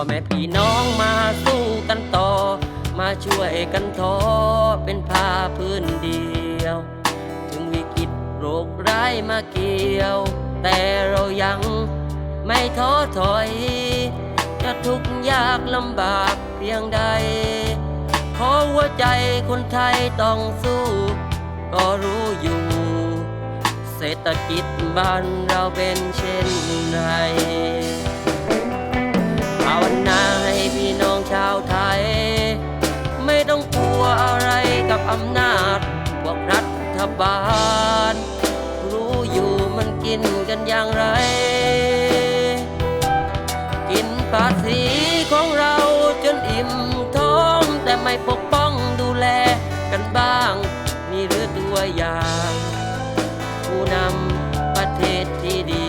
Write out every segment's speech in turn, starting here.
พ่อแม่พี่น้องมาสู้กันต่อ มาช่วยกันทอเป็นผ้าพื้นเดียว ถึงวิกฤตโรคร้ายมาเกี่ยว แต่เรายังไม่ท้อถอย จะทุกข์ยากลำบากเพียงใด ขอหัวใจคนไทยต้องสู้ ก็รู้อยู่ เศรษฐกิจบ้านเราเป็นเช่น อำนาจพวกรัฐบาล รู้อยู่มันกินกันอย่างไร กินภาษีของเราจนอิ่มท้อง แต่ไม่ปกป้องดูแลกันบ้างนี่หรือตัวอย่าง ผู้นำประเทศที่ดี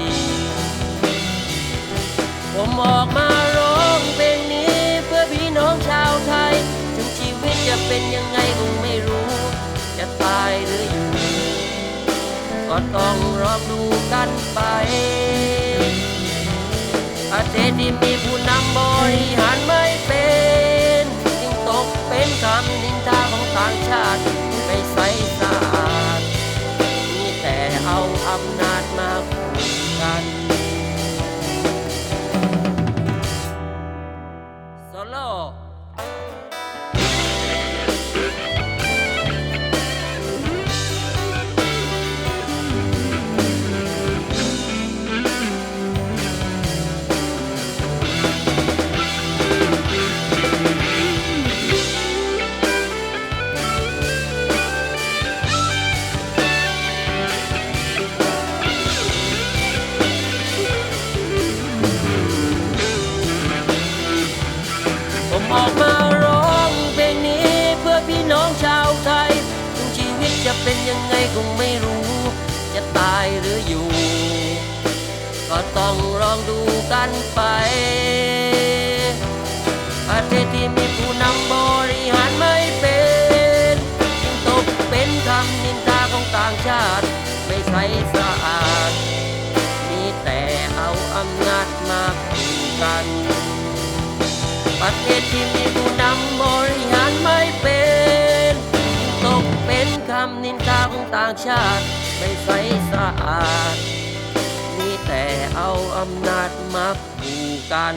ผมออกมา ก็ต้องรอดูกันไปประเทศที่มีผู้นำบริหารไม่เป็นจึงตกเป็นคำนินทาของต่างชาติไม่ใสสะอา ยังไงคงไม่รู้ จะตายหรืออยู่ ก็ต้องลองดูกันไปประเทศที่มีผู้นำบริหารไม่เป็นจึงตกเป็นคำนินทาของต่างชาติ ไม่ใสสะอาด มีแต่เอาอำนาจมาขู่กัน ประเทศที่มีผู้นำบริหาร ต่างชาติไม่ใสสะอาด มีแต่เอาอำนาจมาผูกกัน